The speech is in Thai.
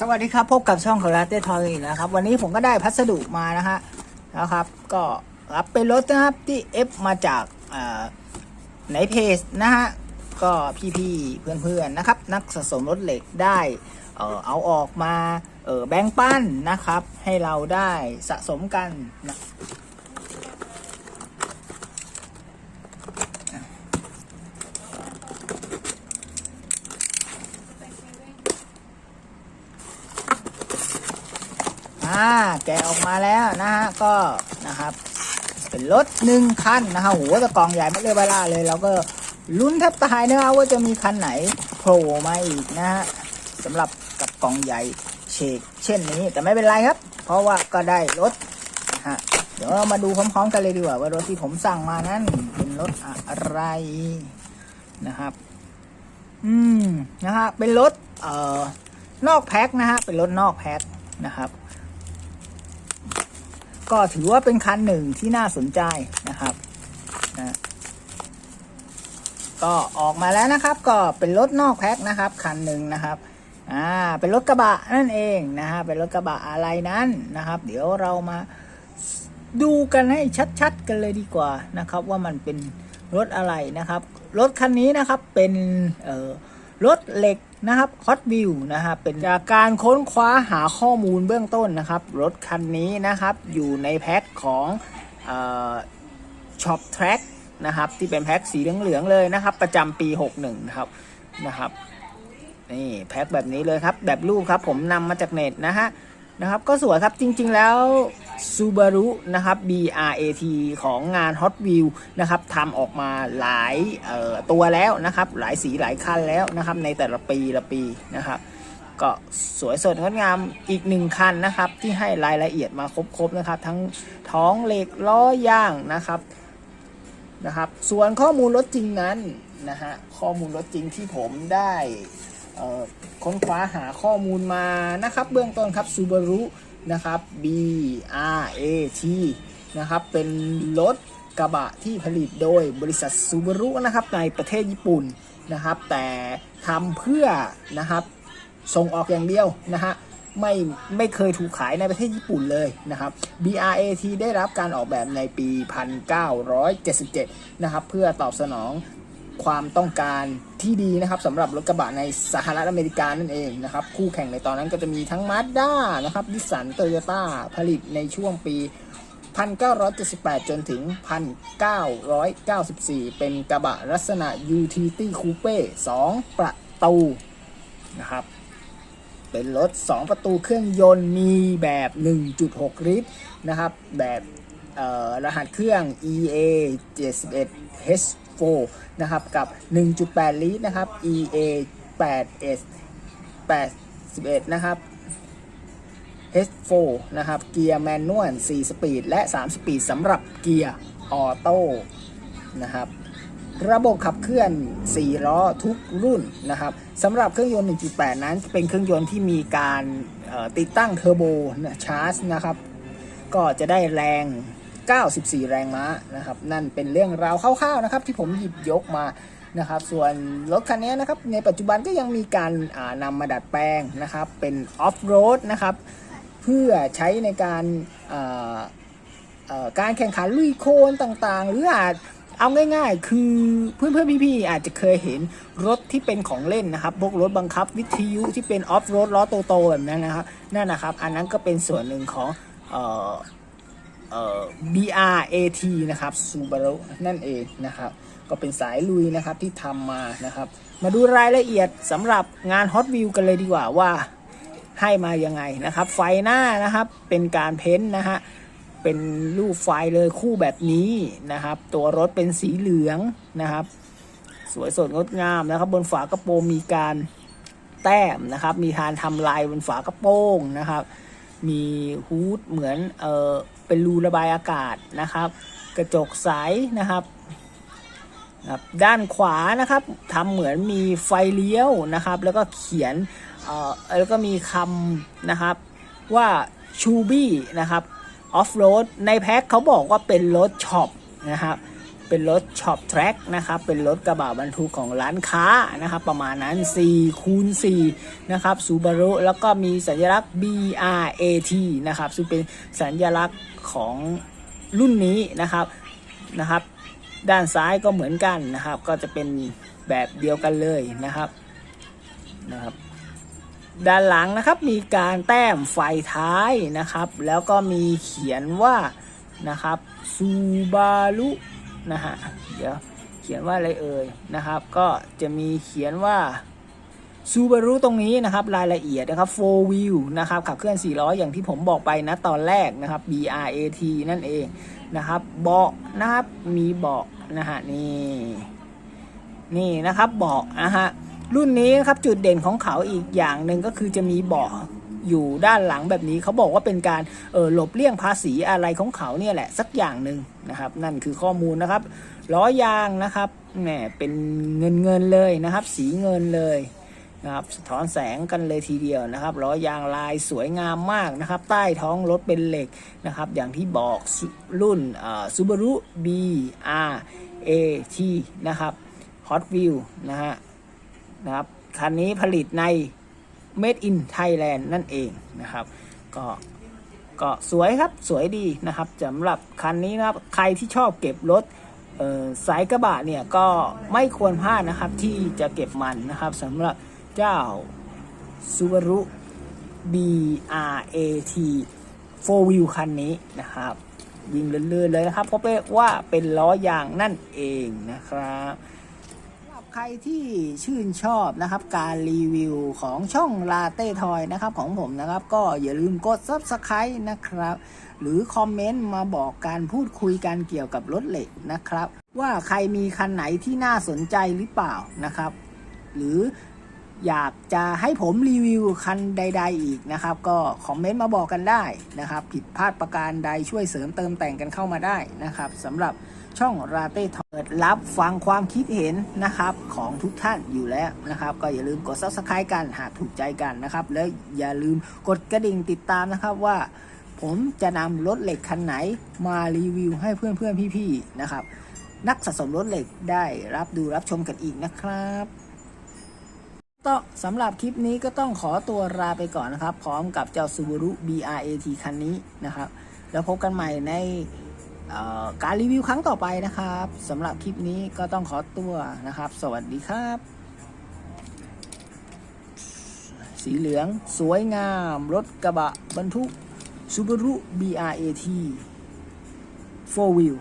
สวัสดีครับ พบกับช่องของลาเต้ทอยอีกแล้วครับ วันนี้ผมก็ได้พัสดุมานะฮะนะครับ ก็รับเป็นรถนะครับที่เอฟมาจากอ่าในเพจนะฮะก็พี่ๆเพื่อนๆนะครับ นักสะสมรถเหล็กได้เอเอาออกมาแบ่งปันนะครับ ให้เราได้สะสมกัน อ่าแกะออกมาแล้วนะฮะก็นะครับ เป็นรถหนึ่งคันนะฮะโหแต่กล่องใหญ่ไม่เลยเวลาเลยเราก็ลุ้นแทบตายนะฮะว่าจะมีคันไหนโผล่มาอีกนะฮะสำหรับกับกล่องใหญ่เชกเช่นนี้แต่ไม่เป็นไรครับ เพราะว่าก็ได้รถนะฮะเดี๋ยวเรามาดูพร้อมๆกันเลยดีกว่าว่ารถที่ผมสั่งมานั้นเป็นรถอะไรนะครับ อืมนะฮะเป็นรถเอ่อนอกแพ็คนะฮะเป็นรถนอกแพ็คนะครับ ก็ถือว่าเป็นคันหนึ่งที่น่าสนใจนะครับนะก็ออกมาแล้วนะครับ ก็เป็นรถนอกแพ็คนะครับ คันหนึ่งนะครับอ่าเป็นรถกระบะนั่นเองนะฮะเป็นรถกระบะอะไรนั้นนะครับ เดี๋ยวเรามาดูกันให้ชัดๆ กันเลยดีกว่านะครับ ว่ามันเป็นรถอะไรนะครับ รถคันนี้นะครับเป็นเอ่อรถเหล็ก นะครับ Hot Wheel นะครับเป็นจากการค้นคว้าหาข้อมูลเบื้องต้นนะครับ รถคันนี้นะครับ อยู่ในแพ็คของช็อปแทร็กนะครับ ที่เป็นแพ็คสีเหลืองๆเลยนะครับ ประจำปี 61 นะครับนะครับนี่แพ็คแบบนี้เลยครับ แบบรูปครับผมนำมาจากเน็ตนะฮะ นะครับก็สวยครับจริงๆแล้ว Subaru นะครับ BRAT ของงาน Hot Wheel นะครับทำออกมาหลายตัวแล้วนะครับ หลายสีหลายคันแล้วนะครับ ในแต่ละปีละปีนะครับ ก็สวยสดงดงามอีกหนึ่งคันนะครับ ที่ให้รายละเอียดมาครบๆนะครับ ทั้งท้องเหล็กล้อย่างนะครับนะครับ ส่วนข้อมูลรถจริงนั้นนะฮะข้อมูลรถจริงที่ผมได้ ค้นคว้าหาข้อมูลมานะครับ เบื้องต้นครับ Subaru นะครับ B R A T นะครับ เป็นรถกระบะที่ผลิตโดยบริษัท Subaru นะครับ ในประเทศญี่ปุ่นนะครับ แต่ทำเพื่อนะครับส่งออกอย่างเดียวนะฮะไม่ไม่เคยถูกขายในประเทศญี่ปุ่นเลยนะครับ BRAT ได้รับการออกแบบในปี 1977 นะครับ เพื่อตอบสนอง ความต้องการที่ดีนะครับสำหรับรถกระบะในสหรัฐอเมริกานั่นเองนะครับ คู่แข่งในตอนนั้นก็จะมีทั้ง Mazda นะครับดิสันโตโยต้าผลิตในช่วงปี 1978 จนถึง 1994 เป็นกระบะลักษณะ Utility Coupe 2 ประตูนะครับ เป็นรถ 2 ประตูเครื่องยนต์มีแบบ 1.6 ลิตรนะครับ แบบรหัสเครื่อง EA71H 4นะครับกับ 1.8 ลิตรนะครับ EA 8S 81นะครับ H4 นะครับเกียร์แมนนวล4สปีดและ 3 สปีดสำหรับเกียร์ออโต้นะครับระบบขับเคลื่อน 4 ล้อทุกรุ่นนะครับสำหรับเครื่องยนต์ 1.8 นั้น เป็นเครื่องยนต์ที่มีการติดตั้งเทอร์โบชาร์จนะครับ ก็จะได้แรง 94 แรงม้านะครับ นั่นเป็นเรื่องราวคร่าวๆนะครับที่ผมหยิบยกมานะครับ ส่วนรถคันนี้นะครับในปัจจุบันก็ยังมีการนำมาดัดแปลงนะครับ เป็นออฟโรดนะครับ เพื่อใช้ในการการแข่งขันลุยโคลนต่างๆ หรืออาจเอาง่ายๆ คือเพื่อนๆ พี่ๆ อาจจะเคยเห็นรถที่เป็นของเล่นนะครับ พวกรถบังคับวิทยุที่เป็นออฟโรดล้อโตๆแบบนั้นนะครับ นั่นนะครับ อันนั้นก็เป็นส่วนหนึ่งของ เอ่อเอ่อ BRAT นะครับ Subaru นั่นเองนะครับ ก็เป็นสายลุยนะครับที่ทำมานะครับ มาดูรายละเอียดสำหรับงาน Hot Wheel กันเลยดีกว่าว่าให้มายังไงนะครับ ไฟหน้านะครับเป็นการเพ้นท์นะฮะเป็นรูปไฟเลยคู่แบบนี้นะครับ ตัวรถเป็นสีเหลืองนะครับ สวยสดงดงามนะครับ บนฝากระโปรงมีการแต้มนะครับ มีการทำลายบนฝากระโปรงนะครับ มีฮูดเหมือนเอ่อ เป็นรูระบายอากาศนะครับ กระจกใสนะครับนะครับด้านขวานะครับทำเหมือนมีไฟเลี้ยวนะครับ แล้วก็เขียนเอ่อแล้วก็มีคำนะครับว่าชูบี้นะครับออฟโรดในแพ็คเขาบอกว่าเป็นรถช็อปนะครับ เป็นรถช็อปแทร็กนะครับเป็นรถกระบะบรรทุกของร้านค้านะครับประมาณนั้น4คูณ4นะครับซูบารุแล้วก็มีสัญลักษณ์ BRAT นะครับซึ่งเป็นสัญลักษณ์ของรุ่นนี้นะครับนะครับ ด้านซ้ายก็เหมือนกันนะครับ ก็จะเป็นแบบเดียวกันเลยนะครับนะครับด้านหลังนะครับมีการแต้มไฟท้ายนะครับ แล้วก็มีเขียนว่านะครับซูบารุ นะฮะเดี๋ยวเขียนว่าอะไรเอ่ยนะครับ ก็จะมีเขียนว่าซูบารุตรงนี้นะครับรายละเอียดนะครับ4 wheel นะครับขับเคลื่อน 4 ล้อ อย่างที่ผมบอกไปนะตอนแรกนะครับ BRAT นั่นเองนะครับเบาะนะครับมีเบาะนะฮะนี่นี่นะครับเบาะนะฮะรุ่นนี้นะครับจุดเด่นของเขาอีกอย่างหนึ่งก็คือจะมีเบาะ อยู่ด้านหลังแบบนี้เขาบอกว่าเป็นการเออหลบเลี่ยงภาษีอะไรของเขาเนี่ยแหละสักอย่างหนึ่งนะครับ นั่นคือข้อมูลนะครับล้อยางนะครับแหมเป็นเงินเงินเลยนะครับ สีเงินเลยนะครับสะท้อนแสงกันเลยทีเดียวนะครับล้อยางลายสวยงามมากนะครับ ใต้ท้องรถเป็นเหล็กนะครับ อย่างที่บอกรุ่นซูบารุ B R A T นะครับ Hot Wheel นะฮะนะครับคันนี้ผลิตใน Made in Thailand นั่นเองนะครับ ก็ก็สวยครับสวยดีนะครับสำหรับคันนี้นะครับใครที่ชอบเก็บรถสายกระบะเนี่ยก็ไม่ควรพลาดนะครับที่จะเก็บมันนะครับสำหรับเจ้า Subaru BRAT 4 Wheel คันนี้นะครับ ยิงเลื่อนๆเลยนะครับเพราะว่าเป็นล้อยางนั่นเองนะครับ ใครที่ชื่นชอบนะครับการรีวิวของช่องลาเต้ทอยนะครับของผมนะครับ ก็อย่าลืมกด Subscribe นะครับ หรือคอมเมนต์มาบอกการพูดคุยกันเกี่ยวกับรถเหล็กนะครับ ว่าใครมีคันไหนที่น่าสนใจหรือเปล่านะครับ หรืออยากจะให้ผมรีวิวคันใด ๆ อีกนะครับ ก็คอมเมนต์มาบอกกันได้นะครับ ผิดพลาดประการใดช่วยเสริมเติมแต่งกันเข้ามาได้นะครับสำหรับ ช่องราเต้ทเปิดรับฟังความคิดเห็นนะครับของทุกท่านอยู่แล้วนะครับ ก็อย่าลืมกด subscribe กันหากถูกใจกันนะครับ แล้วอย่าลืมกดกระดิ่งติดตามนะครับว่า ผมจะนำรถเหล็กคันไหนมารีวิวให้เพื่อนๆพี่ๆนะครับ นักสะสมรถเหล็กได้รับดูรับชมกันอีกนะครับก็สำหรับคลิปนี้ก็ต้องขอตัวลาไปก่อนนะครับ พร้อมกับเจ้า Subaru BRAT คันนี้นะครับ แล้วพบกันใหม่ใน การรีวิวครั้งต่อไปนะครับสำหรับคลิปนี้ก็ต้องขอตัวนะครับ สวัสดีครับ สีเหลืองสวยงาม รถกระบะบรรทุก Subaru BRAT 4 Wheel